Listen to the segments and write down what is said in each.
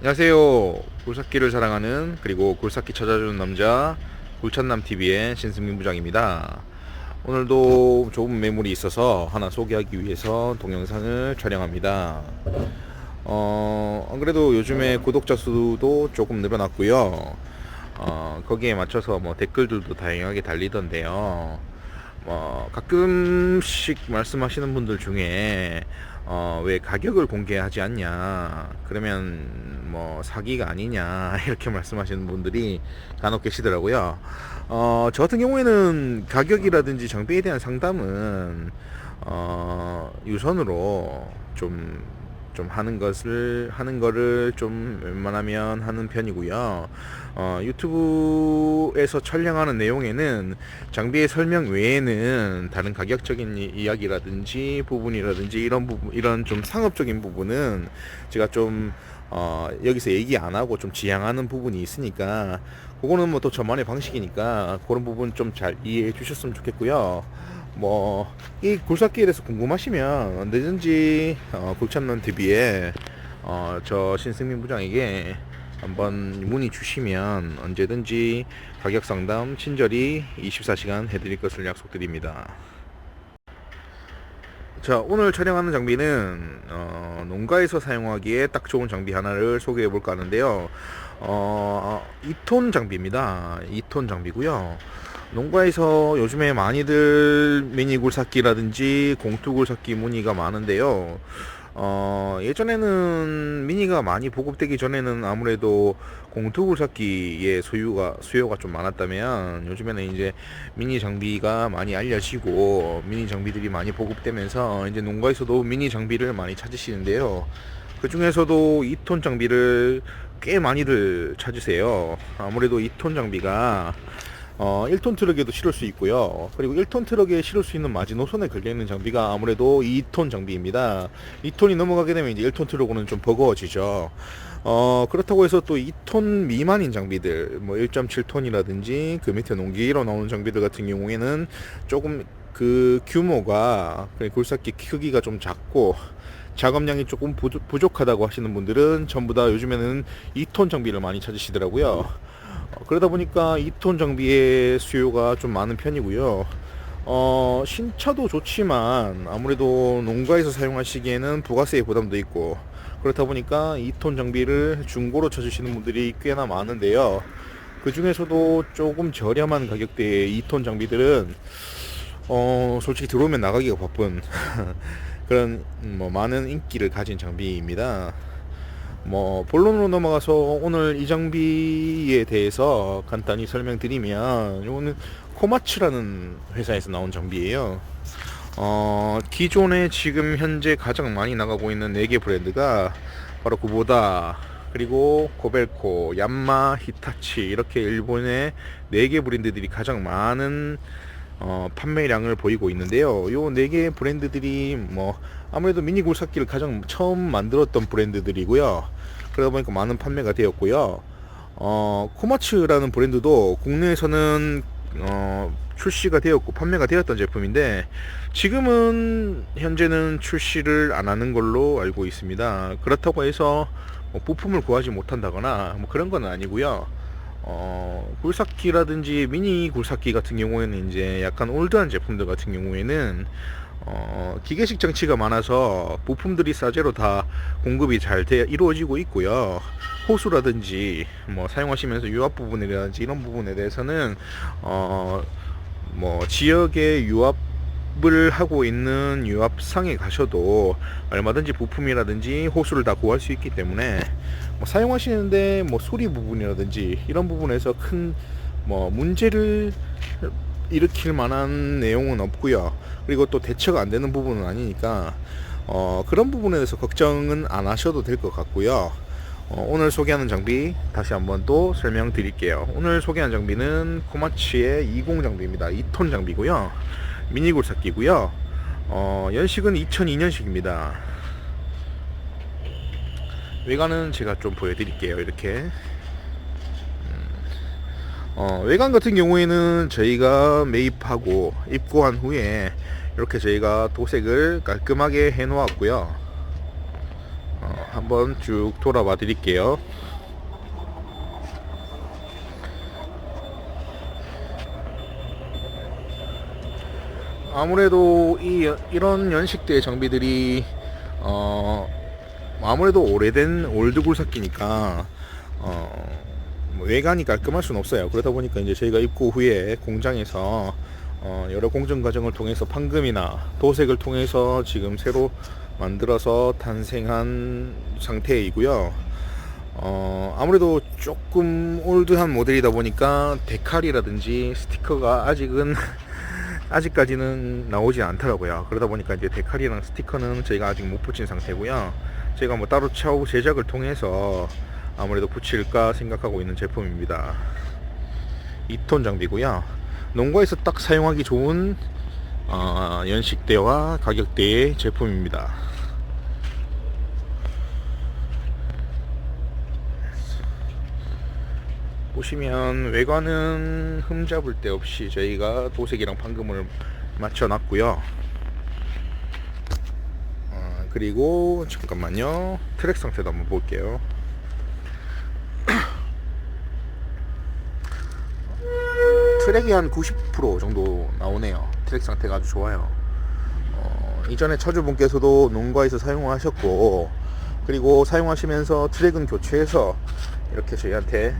안녕하세요. 굴삭기를 사랑하는 그리고 굴삭기 찾아주는 남자 굴찬남 TV의 신승민 부장입니다. 오늘도 좋은 매물이 있어서 하나 소개하기 위해서 동영상을 촬영합니다. 어, 안 그래도 요즘에 구독자 수도 조금 늘어났고요. 어, 거기에 맞춰서 뭐 댓글들도 다양하게 달리던데요. 뭐 가끔씩 말씀하시는 분들 중에 어, 왜 가격을 공개하지 않냐. 그러면 뭐 사기가 아니냐. 이렇게 말씀하시는 분들이 간혹 계시더라고요. 어, 저 같은 경우에는 가격이라든지 장비에 대한 상담은 어, 유선으로 좀 좀 하는 것을 하는 거를 좀 웬만하면 하는 편이고요. 어, 유튜브에서 촬영하는 내용에는 장비의 설명 외에는 다른 가격적인 이- 이야기라든지 부분이라든지 이런 부분 이런 좀 상업적인 부분은 제가 좀 어, 여기서 얘기 안 하고 좀 지양하는 부분이 있으니까 그거는 뭐 또 저만의 방식이니까 그런 부분 좀 잘 이해해 주셨으면 좋겠고요. 뭐 이 굴삭기에 대해서 궁금하시면 언제든지 어, 굴참론 TV에 어, 저 신승민 부장에게 한번 문의 주시면 언제든지 가격 상담 친절히 24시간 해드릴 것을 약속드립니다. 자 오늘 촬영하는 장비는 어, 농가에서 사용하기에 딱 좋은 장비 하나를 소개해 볼까 하는데요. 어, 2톤 장비입니다. 2톤 장비고요. 농가에서 요즘에 많이들 미니 굴삭기라든지 공투 굴삭기 문의가 많은데요. 어, 예전에는 미니가 많이 보급되기 전에는 아무래도 공투 굴삭기의 소유가 수요가 좀 많았다면 요즘에는 이제 미니 장비가 많이 알려지고 미니 장비들이 많이 보급되면서 이제 농가에서도 미니 장비를 많이 찾으시는데요. 그 중에서도 2톤 장비를 꽤 많이들 찾으세요. 아무래도 2톤 장비가 어, 1톤 트럭에도 실을 수 있고요. 그리고 1톤 트럭에 실을 수 있는 마지노선에 걸려있는 장비가 아무래도 2톤 장비입니다. 2톤이 넘어가게 되면 이제 1톤 트럭은 좀 버거워지죠. 어, 그렇다고 해서 또 2톤 미만인 장비들, 뭐 1.7톤이라든지 그 밑에 농기로 나오는 장비들 같은 경우에는 조금 그 규모가, 그 굴삭기 크기가 좀 작고, 작업량이 조금 부족- 부족하다고 하시는 분들은 전부 다 요즘에는 2톤 장비를 많이 찾으시더라고요. 어, 그러다 보니까 2톤 장비의 수요가 좀 많은 편이고요. 어, 신차도 좋지만 아무래도 농가에서 사용하시기에는 부가세의 부담도 있고 그렇다 보니까 2톤 장비를 중고로 찾으시는 분들이 꽤나 많은데요. 그 중에서도 조금 저렴한 가격대의 2톤 장비들은 어, 솔직히 들어오면 나가기가 바쁜 그런 뭐 많은 인기를 가진 장비입니다. 뭐 본론으로 넘어가서 오늘 이 장비에 대해서 간단히 설명드리면 이거는 코마츠라는 회사에서 나온 장비예요. 어, 기존에 지금 현재 가장 많이 나가고 있는 4개 브랜드가 바로 구보다 그리고 고벨코, 얀마, 히타치 이렇게 일본의 4개 브랜드들이 가장 많은 어, 판매량을 보이고 있는데요. 요 네 개의 브랜드들이 뭐 아무래도 미니 굴삭기를 가장 처음 만들었던 브랜드들이고요. 그러다 보니까 많은 판매가 되었고요. 어, 코마츠라는 브랜드도 국내에서는 어, 출시가 되었고 판매가 되었던 제품인데 지금은 현재는 출시를 안 하는 걸로 알고 있습니다. 그렇다고 해서 뭐 부품을 구하지 못한다거나 뭐 그런 건 아니고요. 어, 굴삭기라든지 미니 굴삭기 같은 경우에는 이제 약간 올드한 제품들 같은 경우에는 어, 기계식 장치가 많아서 부품들이 싸제로 다 공급이 잘 돼, 이루어지고 있고요. 호수라든지 뭐 사용하시면서 유압 부분이라든지 이런 부분에 대해서는 어, 뭐 지역의 유압 을 하고 있는 유압상에 가셔도 얼마든지 부품이라든지 호수를 다 구할 수 있기 때문에 뭐 사용하시는데 뭐 소리 부분이라든지 이런 부분에서 큰 뭐 문제를 일으킬 만한 내용은 없고요. 그리고 또 대처가 안 되는 부분은 아니니까 어, 그런 부분에 대해서 걱정은 안 하셔도 될 것 같고요. 어, 오늘 소개하는 장비 다시 한번 또 설명드릴게요. 오늘 소개하는 장비는 코마치의 20 장비입니다. 2톤 장비고요. 미니 굴삭기고요. 어, 연식은 2002년식입니다. 외관은 제가 좀 보여드릴게요. 이렇게 어, 외관 같은 경우에는 저희가 매입하고 입고한 후에 이렇게 저희가 도색을 깔끔하게 해 놓았고요. 어, 한번 쭉 돌아봐 드릴게요. 아무래도 이 연- 이런 연식대의 장비들이 어 아무래도 오래된 올드 굴삭기니까 어 뭐 외관이 깔끔할 수는 없어요. 그러다 보니까 이제 저희가 입고 후에 공장에서 어 여러 공정 과정을 통해서 판금이나 도색을 통해서 지금 새로 만들어서 탄생한 상태이고요. 어 아무래도 조금 올드한 모델이다 보니까 데칼이라든지 스티커가 아직은 아직까지는 나오지 않더라고요. 그러다 보니까 이제 데칼이랑 스티커는 저희가 아직 못 붙인 상태고요. 저희가 뭐 따로 차후 제작을 통해서 아무래도 붙일까 생각하고 있는 제품입니다. 2톤 장비고요. 농가에서 딱 사용하기 좋은 어, 연식대와 가격대의 제품입니다. 보시면 외관은 흠잡을 데 없이 저희가 도색이랑 판금을 맞춰놨고요. 어, 그리고 잠깐만요. 트랙 상태도 한번 볼게요. 트랙이 한 90% 정도 나오네요. 트랙 상태가 아주 좋아요. 어, 이전에 차주분께서도 농가에서 사용하셨고 그리고 사용하시면서 트랙은 교체해서 이렇게 저희한테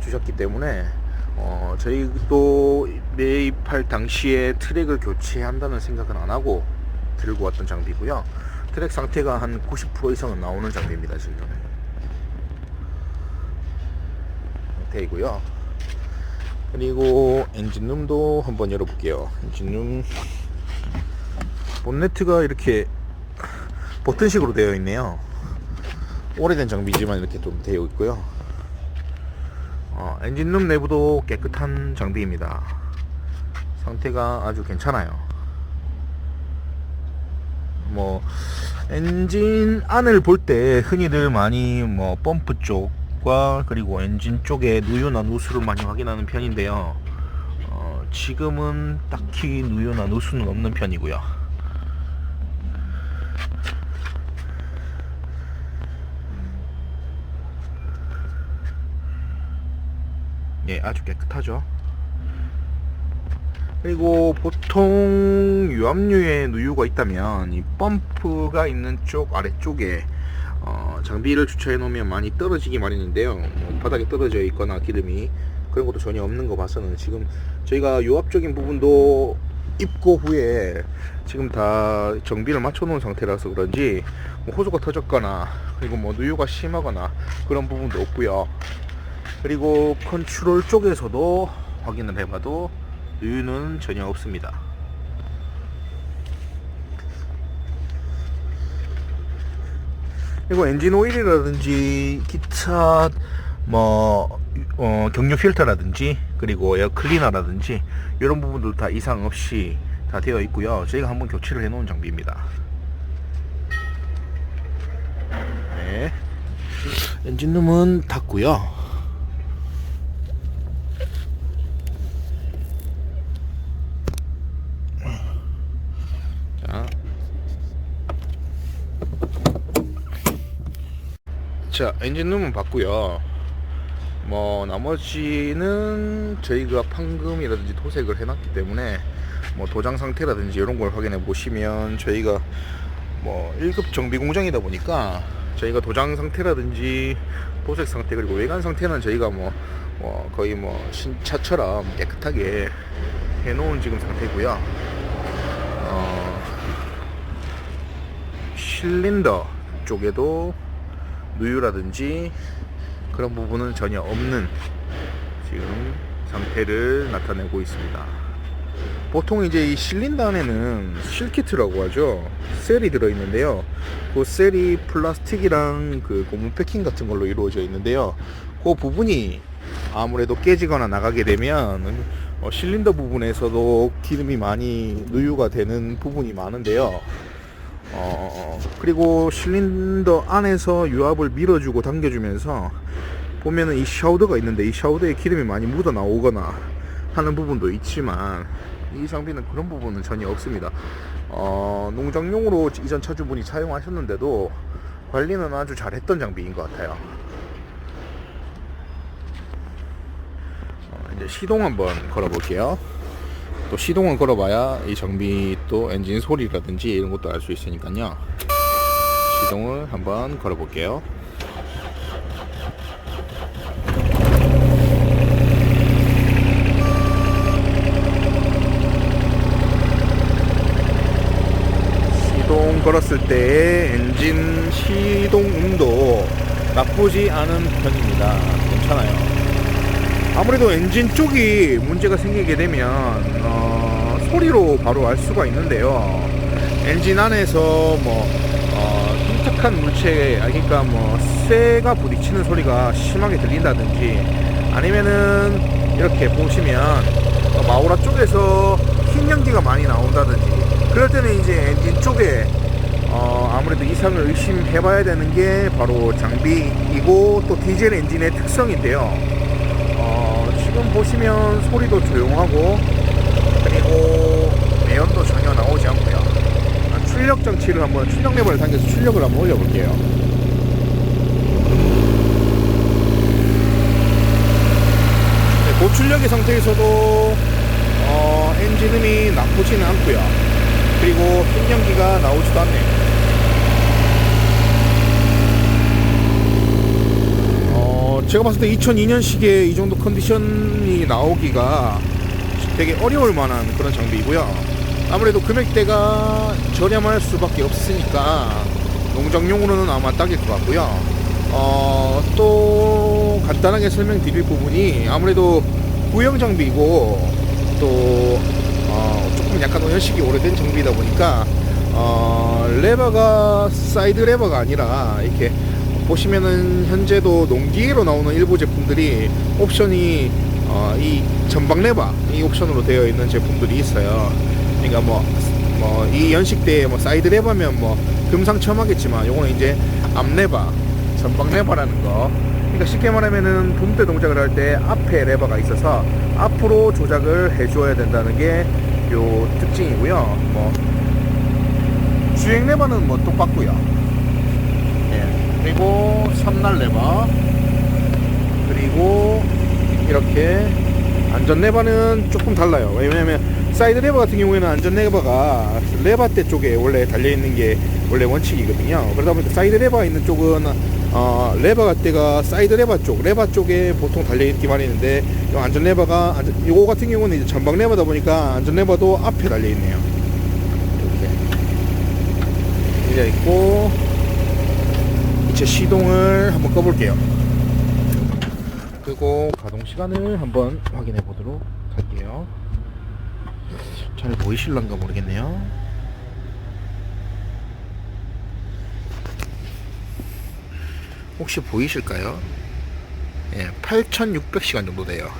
주셨기 때문에 어, 저희도 매입할 당시에 트랙을 교체한다는 생각은 안 하고 들고 왔던 장비고요. 트랙 상태가 한 90% 이상은 나오는 장비입니다 지금. 상태이고요. 그리고 엔진룸도 한번 열어볼게요. 엔진룸 본네트가 이렇게 버튼식으로 되어 있네요. 오래된 장비지만 이렇게 좀 되어 있고요. 어, 엔진룸 내부도 깨끗한 장비입니다. 상태가 아주 괜찮아요. 뭐 엔진 안을 볼 때 흔히들 많이 뭐 펌프 쪽 과 그리고 엔진 쪽에 누유나 누수를 많이 확인하는 편인데요. 어, 지금은 딱히 누유나 누수는 없는 편이고요. 예, 아주 깨끗하죠. 그리고 보통 유압류에 누유가 있다면 이 펌프가 있는 쪽 아래쪽에 어, 장비를 주차해 놓으면 많이 떨어지기 마련인데요. 뭐 바닥에 떨어져 있거나 기름이 그런 것도 전혀 없는 거 봐서는 지금 저희가 유압적인 부분도 입고 후에 지금 다 정비를 맞춰 놓은 상태라서 그런지 뭐 호수가 터졌거나 그리고 뭐 누유가 심하거나 그런 부분도 없고요. 그리고 컨트롤 쪽에서도 확인을 해봐도 누유는 전혀 없습니다. 그리고 엔진 오일이라든지 기타 뭐 어, 경유 필터라든지 그리고 에어 클리너라든지 이런 부분들 다 이상 없이 다 되어 있고요. 저희가 한번 교체를 해 놓은 장비입니다. 네. 엔진룸은 닫고요. 자. 자, 엔진룸은 봤고요. 뭐 나머지는 저희가 판금이라든지 도색을 해놨기 때문에 뭐 도장 상태라든지 이런 걸 확인해 보시면 저희가 뭐 1급 정비 공장이다 보니까 저희가 도장 상태라든지 도색 상태 그리고 외관 상태는 저희가 뭐, 뭐 거의 뭐 신차처럼 깨끗하게 해놓은 지금 상태고요. 어, 실린더 쪽에도 누유라든지 그런 부분은 전혀 없는 지금 상태를 나타내고 있습니다. 보통 이제 이 실린더 안에는 실키트라고 하죠. 셀이 들어있는데요. 그 셀이 플라스틱이랑 그 고무 패킹 같은 걸로 이루어져 있는데요. 그 부분이 아무래도 깨지거나 나가게 되면 어, 실린더 부분에서도 기름이 많이 누유가 되는 부분이 많은데요. 어, 그리고 실린더 안에서 유압을 밀어주고 당겨주면서 보면은 이 샤우더가 있는데 이 샤우더에 기름이 많이 묻어 나오거나 하는 부분도 있지만 이 장비는 그런 부분은 전혀 없습니다. 어, 농장용으로 이전 차주분이 사용하셨는데도 관리는 아주 잘했던 장비인 것 같아요. 어, 이제 시동 한번 걸어볼게요. 또 시동을 걸어봐야 이 장비 또 엔진 소리라든지 이런 것도 알 수 있으니까요. 시동을 한번 걸어 볼게요. 시동 걸었을 때의 엔진 시동음도 나쁘지 않은 편입니다. 괜찮아요. 아무래도 엔진 쪽이 문제가 생기게 되면 어, 소리로 바로 알 수가 있는데요. 엔진 안에서 뭐 어, 흉탁한 물체, 아, 그러니까 뭐 쇠가 부딪히는 소리가 심하게 들린다든지 아니면은 이렇게 보시면 어, 마우라 쪽에서 흰 연기가 많이 나온다든지 그럴 때는 이제 엔진 쪽에 어, 아무래도 이상을 의심해 봐야 되는 게 바로 장비이고 또 디젤 엔진의 특성인데요. 어, 지금 보시면 소리도 조용하고 그리고 매연도 전혀 나오지 않고요. 아, 출력 장치를 한번 출력 레버를 당겨서 출력을 한번 올려볼게요. 네, 고출력의 상태에서도 어, 엔진음이 나쁘지는 않고요. 그리고 흰 연기가 나오지도 않네요. 어, 제가 봤을 때 2002년식에 이 정도 컨디션이 나오기가 되게 어려울 만한 그런 장비이고요. 아무래도 금액대가 저렴할 수밖에 없으니까 농장용으로는 아마 딱일 것 같고요. 어, 또 간단하게 설명드릴 부분이 아무래도 구형 장비이고 또 어, 조금 약간 연식이 오래된 장비다 보니까 어, 레버가 사이드 레버가 아니라 이렇게 보시면은 현재도 농기계로 나오는 일부 제품들이 옵션이 어, 이 전방 레버 이 옵션으로 되어 있는 제품들이 있어요. 그러니까 뭐 뭐 이 연식대에 뭐 사이드 레버면 뭐 금상첨화겠지만 요거는 이제 앞 레버, 전방 레버라는 거. 그러니까 쉽게 말하면은 붐대 동작을 할 때 앞에 레버가 있어서 앞으로 조작을 해줘야 된다는 게 요 특징이고요. 뭐 주행 레버는 뭐 똑같고요. 예. 그리고 삼날 레버 그리고 이렇게 안전 레버는 조금 달라요. 왜냐면 사이드 레버 같은 경우에는 안전 레버가 레버대 쪽에 원래 달려 있는 게 원래 원칙이거든요. 그러다 보니까 사이드 레버 있는 쪽은 어, 레버 같대가 사이드 레버 쪽, 레버 쪽에 보통 달려 있기만 했는데 이 안전 레버가 안전, 이거 같은 경우는 이제 전방 레버다 보니까 안전 레버도 앞에 달려 있네요. 이렇게 달려 있고 이제 시동을 한번 꺼볼게요. 그리고 가동 시간을 한번 확인해 보도록 할게요. 잘 보이실란가 모르겠네요. 혹시 보이실까요? 예, 8,600시간 정도 돼요.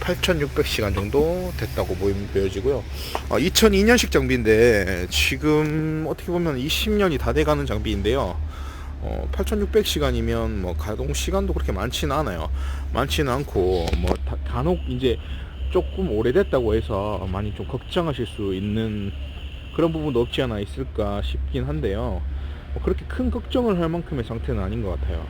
8,600시간 정도 됐다고 보여지고요. 어, 2002년식 장비인데 지금 어떻게 보면 20년이 다 돼가는 장비인데요. 어, 8,600시간이면 뭐 가동 시간도 그렇게 많지는 않아요. 많지는 않고 뭐 다- 간혹 이제 조금 오래됐다고 해서 많이 좀 걱정하실 수 있는 그런 부분도 없지 않아 있을까 싶긴 한데요. 뭐 그렇게 큰 걱정을 할 만큼의 상태는 아닌 것 같아요.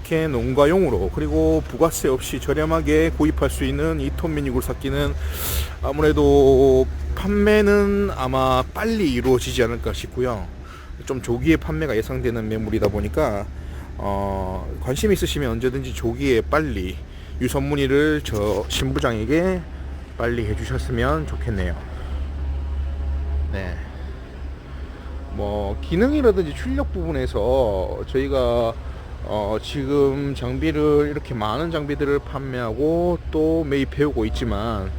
이렇게 농가용으로 그리고 부가세 없이 저렴하게 구입할 수 있는 2톤 미니 굴 삭기는 아무래도 판매는 아마 빨리 이루어지지 않을까 싶고요. 좀 조기에 판매가 예상되는 매물이다 보니까 어, 관심 있으시면 언제든지 조기에 빨리 유선 문의를 저 신부장에게 빨리 해주셨으면 좋겠네요. 네. 뭐 기능이라든지 출력 부분에서 저희가 어, 지금 장비를 이렇게 많은 장비들을 판매하고 또 매입해오고 있지만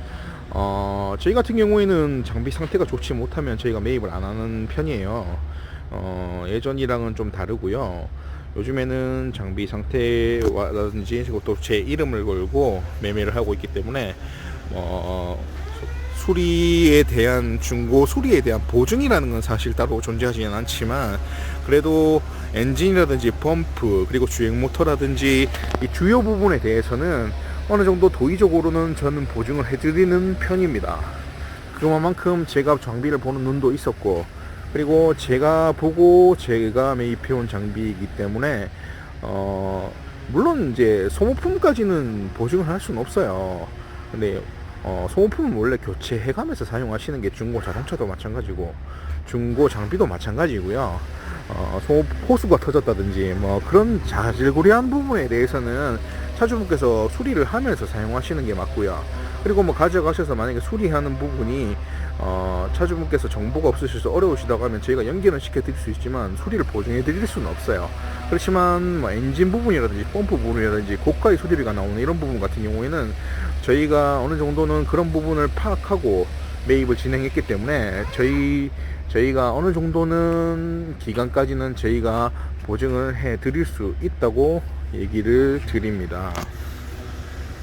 어, 저희 같은 경우에는 장비 상태가 좋지 못하면 저희가 매입을 안 하는 편이에요. 어, 예전이랑은 좀 다르고요. 요즘에는 장비 상태라든지 또제 이름을 걸고 매매를 하고 있기 때문에 어, 수리에 대한 중고 수리에 대한 보증이라는 건 사실 따로 존재하지는 않지만 그래도 엔진이라든지 펌프 그리고 주행 모터라든지 이 주요 부분에 대해서는 어느 정도 도의적으로는 저는 보증을 해드리는 편입니다. 그만큼 제가 장비를 보는 눈도 있었고 그리고 제가 보고 제가 매입해온 장비이기 때문에 어 물론 이제 소모품까지는 보증을 할 수는 없어요. 근데 어 소모품은 원래 교체해가면서 사용하시는 게 중고 자동차도 마찬가지고 중고 장비도 마찬가지고요. 어, 소모 호수가 터졌다든지 뭐 그런 자질구레한 부분에 대해서는 차주분께서 수리를 하면서 사용하시는 게 맞고요. 그리고 뭐 가져가셔서 만약에 수리하는 부분이 어, 차주분께서 정보가 없으셔서 어려우시다고 하면 저희가 연결은 시켜드릴 수 있지만 수리를 보증해 드릴 수는 없어요. 그렇지만 뭐 엔진 부분이라든지 펌프 부분이라든지 고가의 수리비가 나오는 이런 부분 같은 경우에는 저희가 어느 정도는 그런 부분을 파악하고 매입을 진행했기 때문에 저희 저희가 어느 정도는 기간까지는 저희가 보증을 해 드릴 수 있다고 얘기를 드립니다.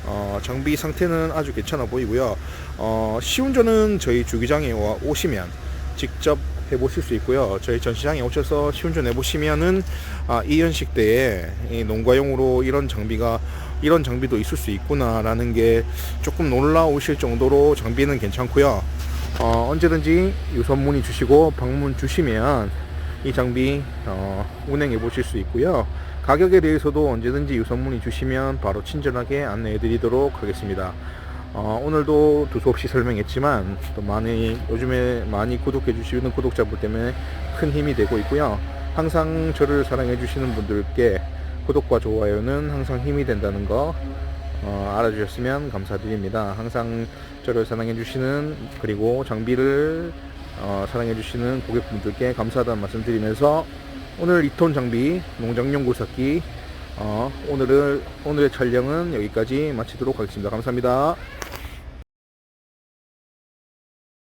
어, 장비 상태는 아주 괜찮아 보이고요. 어, 시운전은 저희 주기장에 와 오시면 직접 해보실 수 있고요. 저희 전시장에 오셔서 시운전 해보시면은 아, 이연식 때에 이 농가용으로 이런 장비가 이런 장비도 있을 수 있구나라는 게 조금 놀라우실 정도로 장비는 괜찮고요. 어, 언제든지 유선 문의 주시고 방문 주시면 이 장비 어, 운행해 보실 수 있고요. 가격에 대해서도 언제든지 유선 문의 주시면 바로 친절하게 안내해 드리도록 하겠습니다. 어, 오늘도 두수 없이 설명했지만 또 많이 요즘에 많이 구독해 주시는 구독자분 때문에 큰 힘이 되고 있고요. 항상 저를 사랑해 주시는 분들께 구독과 좋아요는 항상 힘이 된다는 거 어, 알아주셨으면 감사드립니다. 항상 저를 사랑해 주시는 그리고 장비를 어, 사랑해 주시는 고객분들께 감사하다는 말씀 드리면서 오늘 2톤 장비 농장용 굴삭기 어, 오늘을 오늘의 촬영은 여기까지 마치도록 하겠습니다. 감사합니다.